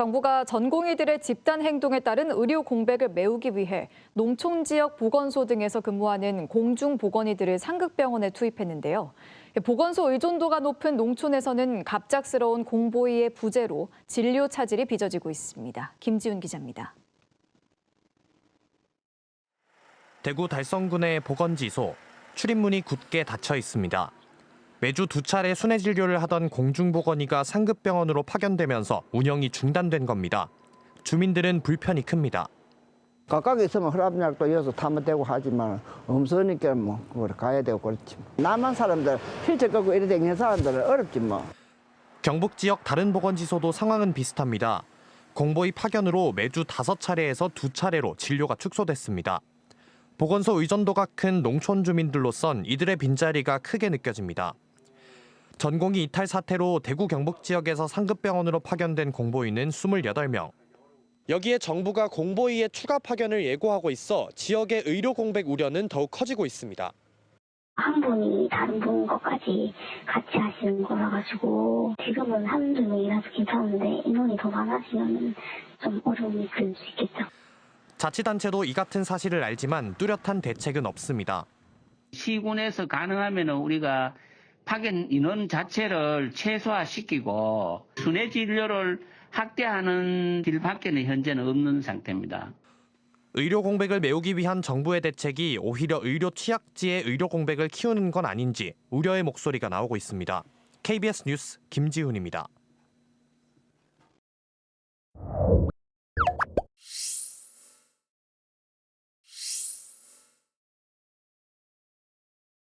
정부가 전공의들의 집단 행동에 따른 의료 공백을 메우기 위해 농촌 지역 보건소 등에서 근무하는 공중 보건의들을 상급병원에 투입했는데요. 보건소 의존도가 높은 농촌에서는 갑작스러운 공보의의 부재로 진료 차질이 빚어지고 있습니다. 김지훈 기자입니다. 대구 달성군의 보건지소 출입문이 굳게 닫혀 있습니다. 매주 두 차례 순회 진료를 하던 공중보건의가 상급병원으로 파견되면서 운영이 중단된 겁니다. 주민들은 불편이 큽니다. 가까이 있으면 혈압약도 이어서 타면 되고 하지만 없으니까 뭐 그걸 가야 되고 그렇지. 남한 사람들 휠체어 끌고 이래 다니는 사람들은 어렵지 뭐. 경북 지역 다른 보건지소도 상황은 비슷합니다. 공보의 파견으로 매주 다섯 차례에서 두 차례로 진료가 축소됐습니다. 보건소 의존도가 큰 농촌 주민들로선 이들의 빈자리가 크게 느껴집니다. 전공의 이탈 사태로 대구 경북 지역에서 상급병원으로 파견된 공보의는 28명. 여기에 정부가 공보의의 추가 파견을 예고하고 있어 지역의 의료 공백 우려는 더욱 커지고 있습니다. 한 분이 다른 분 것까지 같이 하시는 거라 가지고 지금은 한두 명이라서 괜찮은데 인원이 더 많아지면 좀 어려움이 있을 수 있겠죠. 자치단체도 이 같은 사실을 알지만 뚜렷한 대책은 없습니다. 시군에서 가능하면 우리가 파견 인원 자체를 최소화시키고 순회 진료를 확대하는 길밖에는 현재는 없는 상태입니다. 의료 공백을 메우기 위한 정부의 대책이 오히려 의료 취약지의 의료 공백을 키우는 건 아닌지 우려의 목소리가 나오고 있습니다. KBS 뉴스 김지훈입니다.